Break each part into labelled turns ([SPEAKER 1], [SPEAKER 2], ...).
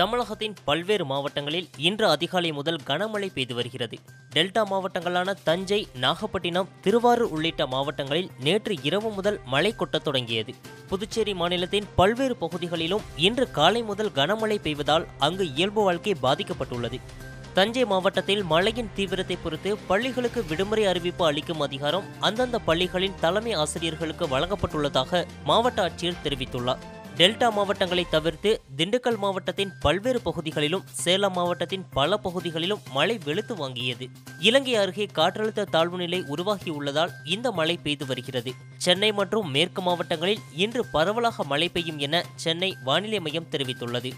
[SPEAKER 1] தமிழகத்தின் பல்வேறு மாவட்டங்களில் இன்று அதிகாலை முதல் கனமழை பெய்து வருகிறது. டெல்டா மாவட்டங்களான தஞ்சை நாகப்பட்டினம் திருவாரூர் உள்ளிட்ட மாவட்டங்களில் நேற்று இரவு முதல் மழை கொட்டத் தொடங்கியது. புதுச்சேரி மாநிலத்தின் பல்வேறு பகுதிகளிலும் இன்று காலை முதல் கனமழை பெய்வதால் அங்கு இயல்பு வாழ்க்கை பாதிக்கப்பட்டுள்ளது. தஞ்சை மாவட்டத்தில் மழையின் தீவிரத்தை பொறுத்து பள்ளிகளுக்கு விடுமுறை அறிவிப்பு அளிக்கும் அதிகாரம் அந்தந்த பள்ளிகளின் தலைமை ஆசிரியர்களுக்கு வழங்கப்பட்டுள்ளதாக மாவட்ட ஆட்சியர் தெரிவித்துள்ளார். டெல்டா மாவட்டங்களை தவிர்த்து திண்டுக்கல் மாவட்டத்தின் பல்வேறு பகுதிகளிலும் சேலம் மாவட்டத்தின் பல பகுதிகளிலும் மழை வெளுத்து வாங்கியது. இலங்கை அருகே காற்றழுத்த தாழ்வு நிலை உருவாகியுள்ளதால் இந்த மழை பெய்து வருகிறது. சென்னை மற்றும் மேற்கு மாவட்டங்களில் இன்று பரவலாக மழை பெய்யும் என சென்னை வானிலை மையம் தெரிவித்துள்ளது.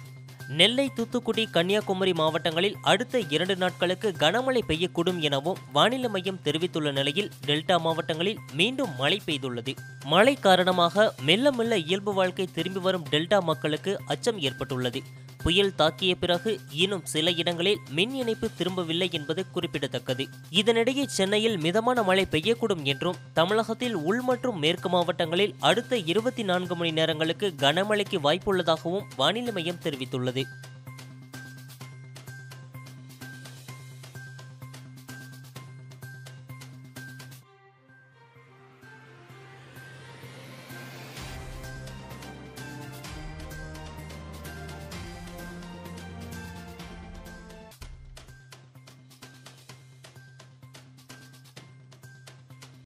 [SPEAKER 1] நெல்லை தூத்துக்குடி கன்னியாகுமரி மாவட்டங்களில் அடுத்த இரண்டு நாட்களுக்கு கனமழை பெய்யக்கூடும் எனவும் வானிலை மையம் தெரிவித்துள்ள நிலையில் டெல்டா மாவட்டங்களில் மீண்டும் மழை பெய்துள்ளது. மழை காரணமாக மெல்ல மெல்ல இயல்பு வாழ்க்கை திரும்பி வரும் டெல்டா மக்களுக்கு அச்சம் ஏற்பட்டுள்ளது. புயல் தாக்கிய பிறகு இன்னும் சில இடங்களில் மின் இணைப்பு திரும்பவில்லை என்பது குறிப்பிடத்தக்கது. இதனிடையே சென்னையில் மிதமான மழை பெய்யக்கூடும் என்றும் தமிழகத்தில் உள் மற்றும் மேற்கு மாவட்டங்களில் அடுத்த இருபத்தி நான்கு மணி நேரங்களுக்கு கனமழைக்கு வாய்ப்புள்ளதாகவும் வானிலை மையம் தெரிவித்துள்ளது.